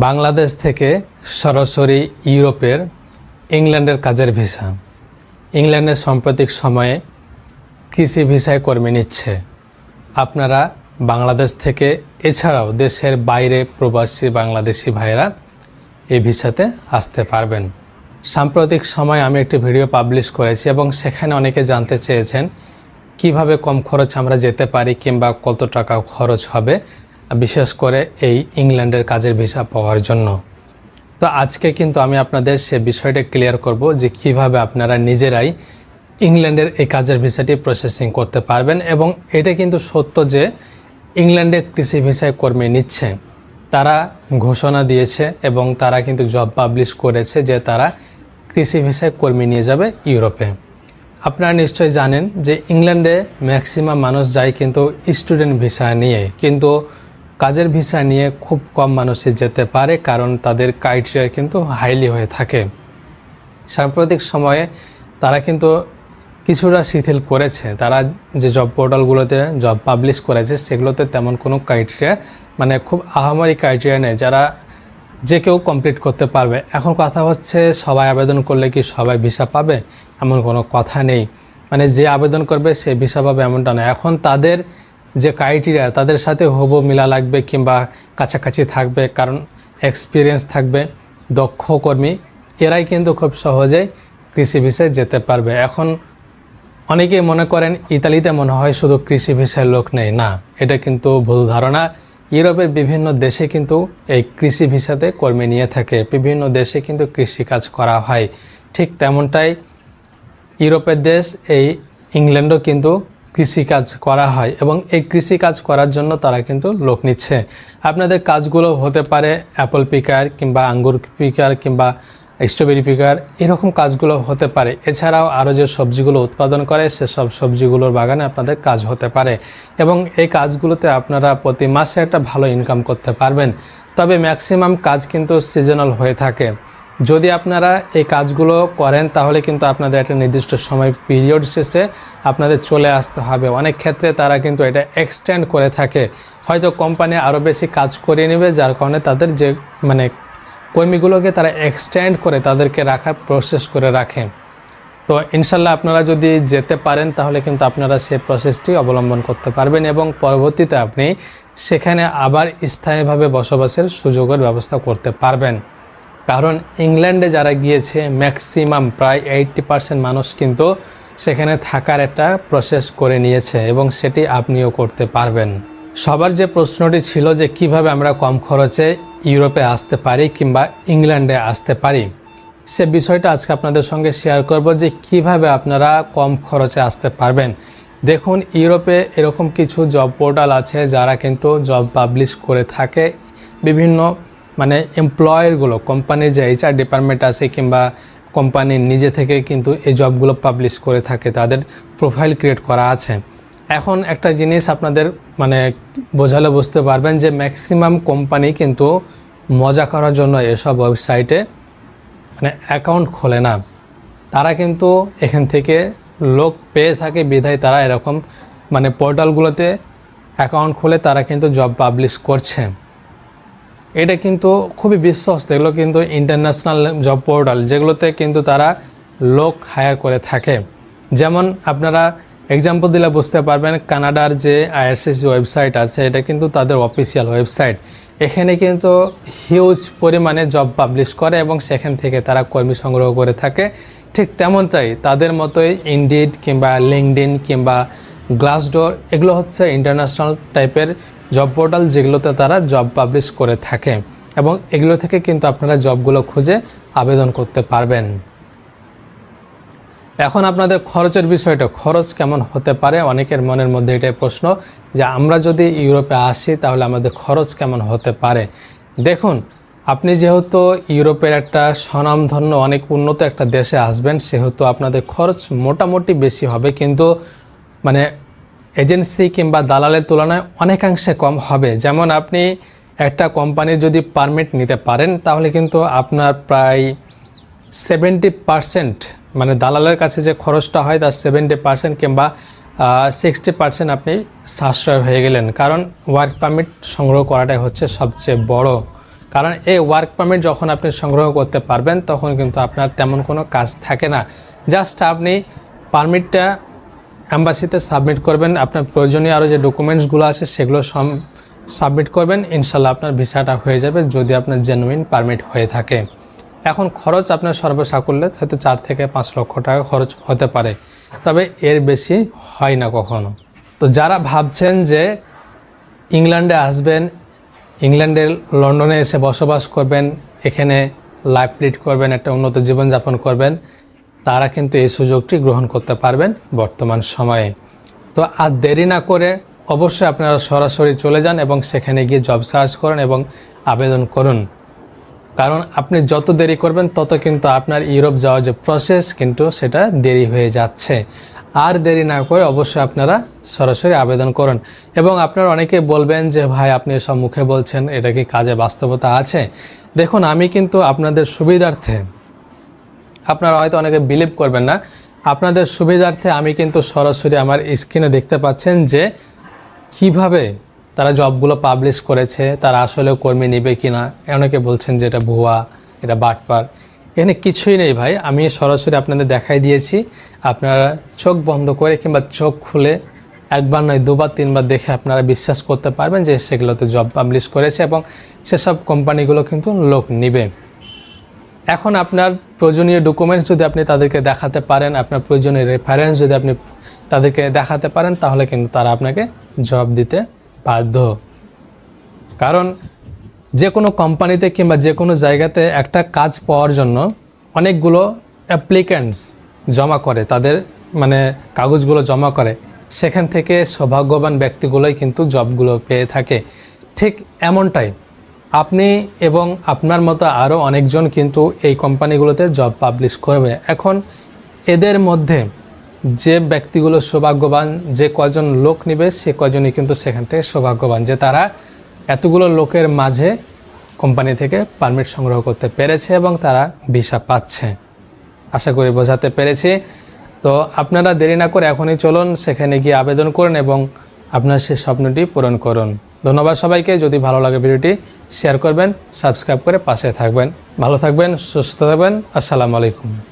বাংলাদেশ থেকে সরাসরি ইউরোপের ইংল্যান্ডের কাজের ভিসা। ইংল্যান্ডের সাম্প্রতিক সময়ে কৃষি ভিসায় কর্মী নিচ্ছে। আপনারা বাংলাদেশ থেকে এছাড়াও দেশের বাইরে প্রবাসী বাংলাদেশি ভাইরা এই ভিসাতে আসতে পারবেন। সাম্প্রতিক সময় আমি একটি ভিডিও পাবলিশ করেছি এবং সেখানে অনেকে জানতে চেয়েছেন, কীভাবে কম খরচ আমরা যেতে পারি কিংবা কত টাকা খরচ হবে। বিশেষ করে এই ইংল্যান্ডের কাজের ভিসা পাওয়ার জন্য। তো আজকে কিন্তু আমি আপনাদের সে বিষয়টা ক্লিয়ার করব যে কীভাবে আপনারা নিজেরাই ইংল্যান্ডের এই কাজের ভিসাটি প্রসেসিং করতে পারবেন এবং এটা কিন্তু সত্য যে ইংল্যান্ডে কৃষি ভিসায় কর্মী নিচ্ছে, তারা ঘোষণা দিয়েছে এবং তারা কিন্তু জব পাবলিশ করেছে যে তারা কৃষি ভিসায় কর্মী নিয়ে যাবে ইউরোপে। আপনারা নিশ্চয়ই জানেন যে ইংল্যান্ডে ম্যাক্সিমাম মানুষ যায় কিন্তু স্টুডেন্ট ভিসা নিয়ে, কিন্তু কাজের ভিসা নিয়ে খুব কম মানুষই যেতে পারে, কারণ তাদের ক্রাইটেরিয়া কিন্তু হাইলি হয়ে থাকে। সাম্প্রতিক সময়ে তারা কিন্তু কিছুটা শিথিল করেছে। তারা যে জব পোর্টালগুলোতে জব পাবলিশ করেছে, সেগুলোতে তেমন কোনো ক্রাইটেরিয়া মানে খুব আহামারি ক্রাইটেরিয়া নেই, যারা যে কেউ কমপ্লিট করতে পারবে। এখন কথা হচ্ছে, সবাই আবেদন করলে কি সবাই ভিসা পাবে? এমন কোনো কথা নেই। মানে যে আবেদন করবে, সে ভিসা পাবে এমনটা নয় এখন তাদের যে ক্রাইটেরিয়া তাদের সাথে হব মিলা লাগবে কিংবা কাছাকাছি থাকবে, কারণ এক্সপিরিয়েন্স থাকবে, দক্ষ কর্মী, এরাই কিন্তু খুব সহজেই কৃষি ভিসায় যেতে পারবে। এখন অনেকেই মনে করেন, ইতালিতে মনে হয় শুধু কৃষি ভিসায় লোক নেই, না, এটা কিন্তু ভুল ধারণা। ইউরোপের বিভিন্ন দেশে কিন্তু এই কৃষি ভিসাতে কর্মী নিয়ে থাকে, বিভিন্ন দেশে কিন্তু কৃষি কাজ করা হয়। ঠিক তেমনটাই ইউরোপের দেশ, এই ইংল্যান্ডও কিন্তু কৃষিকাজ করা হয় এবং এই কৃষিকাজ করার জন্য তারা কিন্তু লোক নিচ্ছে। আপনাদের কাজগুলো হতে পারে অ্যাপল পিকার কিংবা আঙ্গুর পিকার কিংবা স্ট্রবেরি পিকার, এরকম কাজগুলো হতে পারে। এছাড়াও আরও যে সবজিগুলো উৎপাদন করে, সেসব সবজিগুলোর বাগানে আপনাদের কাজ হতে পারে এবং এই কাজগুলোতে আপনারা প্রতি মাসে একটা ভালো ইনকাম করতে পারবেন। তবে ম্যাক্সিমাম কাজ কিন্তু সিজনাল হয়ে থাকে। যদি আপনারা এই কাজগুলো করেন, তাহলে কিন্তু আপনাদের একটা নির্দিষ্ট সময় পিরিয়ড শেষে আপনাদের চলে আসতে হবে। অনেক ক্ষেত্রে তারা কিন্তু এটা এক্সটেন্ড করে থাকে। হয়তো কোম্পানি আরও বেশি কাজ করিয়ে নেবে, যার কারণে তাদের যে মানে কর্মীগুলোকে তারা এক্সটেন্ড করে তাদেরকে রাখার প্রসেস করে রাখে। তো ইনশাল্লাহ আপনারা যদি যেতে পারেন, তাহলে কিন্তু আপনারা সেই প্রসেসটি অবলম্বন করতে পারবেন এবং পরবর্তীতে আপনি সেখানে আবার স্থায়ীভাবে বসবাসের সুযোগের ব্যবস্থা করতে পারবেন। কারণ ইংল্যান্ডে যারা গিয়েছে ম্যাক্সিমাম প্রায় এইটটি পার্সেন্ট মানুষ কিন্তু সেখানে থাকার একটা প্রসেস করে নিয়েছে এবং সেটি আপনিও করতে পারবেন। সবার যে প্রশ্নটি ছিল যে কীভাবে আমরা কম খরচে ইউরোপে আসতে পারি কিংবা ইংল্যান্ডে আসতে পারি, সে বিষয়টা আজকে আপনাদের সঙ্গে শেয়ার করব যে কীভাবে আপনারা কম খরচে আসতে পারবেন। দেখুন, ইউরোপে এরকম কিছু জব পোর্টাল আছে যারা কিন্তু জব পাবলিশ করে থাকে। বিভিন্ন মানে এমপ্লয়ারগুলো কোম্পানির যে এইচআর ডিপার্টমেন্ট আছে কিংবা কোম্পানির নিজে থেকে কিন্তু এই জবগুলো পাবলিশ করে থাকে, তাদের প্রোফাইল ক্রিয়েট করা আছে। এখন একটা জিনিস আপনাদের মানে বোঝালে বুঝতে পারবেন যে ম্যাক্সিমাম কোম্পানি কিন্তু মজা করার জন্য এসব ওয়েবসাইটে মানে অ্যাকাউন্ট খোলে না। তারা কিন্তু এখান থেকে লোক পেয়ে থাকে, বিধায় তারা এরকম মানে পোর্টালগুলোতে অ্যাকাউন্ট খুলে তারা কিন্তু জব পাবলিশ করছে। এটা কিন্তু খুবই বিশ্বস্ত, এগুলো কিন্তু ইন্টারন্যাশনাল জব পোর্টাল যেগুলোতে কিন্তু তারা লোক হায়ার করে থাকে। যেমন আপনারা এক্সাম্পল দিলে বুঝতে পারবেন, কানাডার যে আইআরসিসি ওয়েবসাইট আছে, এটা কিন্তু তাদের অফিসিয়াল ওয়েবসাইট এখানে কিন্তু হিউজ পরিমাণে জব পাবলিশ করে এবং সেখান থেকে তারা কর্মী সংগ্রহ করে থাকে। ঠিক তেমনটাই তাদের মতোই ইন্ডিড কিংবা লিঙ্কডিন কিংবা গ্লাসডোর এগুলো হচ্ছে ইন্টারন্যাশনাল টাইপের জব পোর্টাল যেগুলোতে তারা জব পাবলিশ করে থাকে। এবং এগুলো থেকে কিন্তু আপনারা জবগুলো খুঁজে আবেদন করতে পারবেন। এখন আপনাদের খরচের বিষয়টা, খরচ কেমন হতে পারে? অনেকের মনের মধ্যে এটাই প্রশ্ন যে, আমরা যদি ইউরোপে আসি, তাহলে আমাদের খরচ কেমন হতে পারে? দেখুন, আপনি যেহেতু ইউরোপের একটা স্বনামধন্য, অনেক উন্নত একটা দেশে আসবেন, সেহেতু আপনাদের খরচ মোটামুটি বেশি হবে। কিন্তু মানে এজেন্সি কিংবা দালালের তুলনায় অনেকাংশে কম হবে। যেমন আপনি একটা কোম্পানির যদি পারমিট নিতে পারেন, তাহলে কিন্তু আপনার প্রায় সেভেন্টি পারসেন্ট মানে দালালের কাছে যে খরচটা হয়, তার সেভেন্টি পারসেন্ট কিংবা সিক্সটি পারসেন্ট আপনি সাশ্রয় হয়ে গেলেন। কারণ ওয়ার্ক পারমিট সংগ্রহ করাটাই হচ্ছে সবচেয়ে বড়। কারণ এই ওয়ার্ক পারমিট যখন আপনি সংগ্রহ করতে পারবেন, তখন কিন্তু আপনার তেমন কোনো কাজ থাকে না। জাস্ট আপনি পারমিটটা অ্যাম্বাসিতে সাবমিট করবেন, আপনার প্রয়োজনীয় আরও যে ডকুমেন্টসগুলো আছে সেগুলো সব সাবমিট করবেন, ইনশাল্লাহ আপনার ভিসাটা হয়ে যাবে যদি আপনার জেনুইন পারমিট হয়ে থাকে। এখন খরচ আপনার সর্বসাকুল্যে হয়তো চার থেকে পাঁচ লক্ষ টাকা খরচ হতে পারে, তবে এর বেশি হয় না কখনো। তো যারা ভাবছেন যে ইংল্যান্ডে আসবেন, ইংল্যান্ডের লন্ডনে এসে বসবাস করবেন, এখানে লাইফ লিড করবেন, একটা উন্নত জীবনযাপন করবেন তারা কিন্তু এই সুযোগটি গ্রহণ করতে পারবেন বর্তমান সময়ে। তো আর দেরি না করে অবশ্যই আপনারা সরাসরি চলে যান এবং সেখানে গিয়ে জব সার্চ করুন এবং আবেদন করুন। কারণ আপনি যত দেরি করবেন, তত কিন্তু আপনার ইউরোপ যাওয়ার যে প্রসেস কিন্তু সেটা দেরি হয়ে যাচ্ছে। আর দেরি না করে অবশ্যই আপনারা সরাসরি আবেদন করুন। এবং আপনারা অনেকে বলবেন যে, ভাই, আপনি এসব মুখে বলছেন, এটা কি কাজে বাস্তবতা আছে? দেখুন, আমি কিন্তু আপনাদের সুবিধার্থে আপনারা হয়তো অনেকে বিলিভ করবেন না। আপনাদের সুবিধার্থে আমি কিন্তু সরাসরি আমার স্ক্রিনে দেখতে পাচ্ছেন যে কীভাবে তারা জবগুলো পাবলিশ করেছে, তারা আসলেও কর্মী নেবে কি না অনেকে বলছেন যে এটা ভুয়া, এটা বাটপার। এখানে কিছুই নেই ভাই, আমি সরাসরি আপনাদের দেখাই দিয়েছি। আপনারা চোখ বন্ধ করে কিংবা চোখ খুলে একবার নয়, দুবার, তিনবার দেখে আপনারা বিশ্বাস করতে পারবেন যে সেগুলোতে জব পাবলিশ করেছে এবং সেসব কোম্পানিগুলো কিন্তু লোক নেবে। এখন আপনার প্রয়োজনীয় ডকুমেন্টস যদি আপনি তাদেরকে দেখাতে পারেন, আপনার প্রয়োজনীয় রেফারেন্স যদি আপনি তাদেরকে দেখাতে পারেন, তাহলে কিন্তু তারা আপনাকে জব দিতে বাধ্য। কারণ যে কোনো কোম্পানিতে কিংবা যে কোনো জায়গাতে একটা কাজ পাওয়ার জন্য অনেকগুলো অ্যাপ্লিক্যান্টস জমা করে, তাদের মানে কাগজগুলো জমা করে। সেখান থেকে সৌভাগ্যবান ব্যক্তিগুলোই কিন্তু জবগুলো পেয়ে থাকে। ঠিক এমনটাই আপনি এবং আপনার মতো আরও অনেকজন কিন্তু এই কোম্পানিগুলোতে জব পাবলিশ করবে। এখন এদের মধ্যে যে ব্যক্তিগুলো সৌভাগ্যবান, যে কজন লোক নেবে, সে কজনই কিন্তু সেখান থেকে সৌভাগ্যবান যে তারা এতগুলো লোকের মাঝে কোম্পানি থেকে পারমিট সংগ্রহ করতে পেরেছে এবং তারা ভিসা পাচ্ছে। আশা করি বোঝাতে পেরেছি। তো আপনারা দেরি না করে এখনই চলুন, সেখানে গিয়ে আবেদন করুন এবং আপনার সেই স্বপ্নটি পূরণ করুন। ধন্যবাদ সবাইকে। যদি ভালো লাগে ভিডিওটি শেয়ার করবেন সাবস্ক্রাইব করে পাশে থাকবেন। ভালো থাকবেন সুস্থ থাকবেন। আসসালামু আলাইকুম।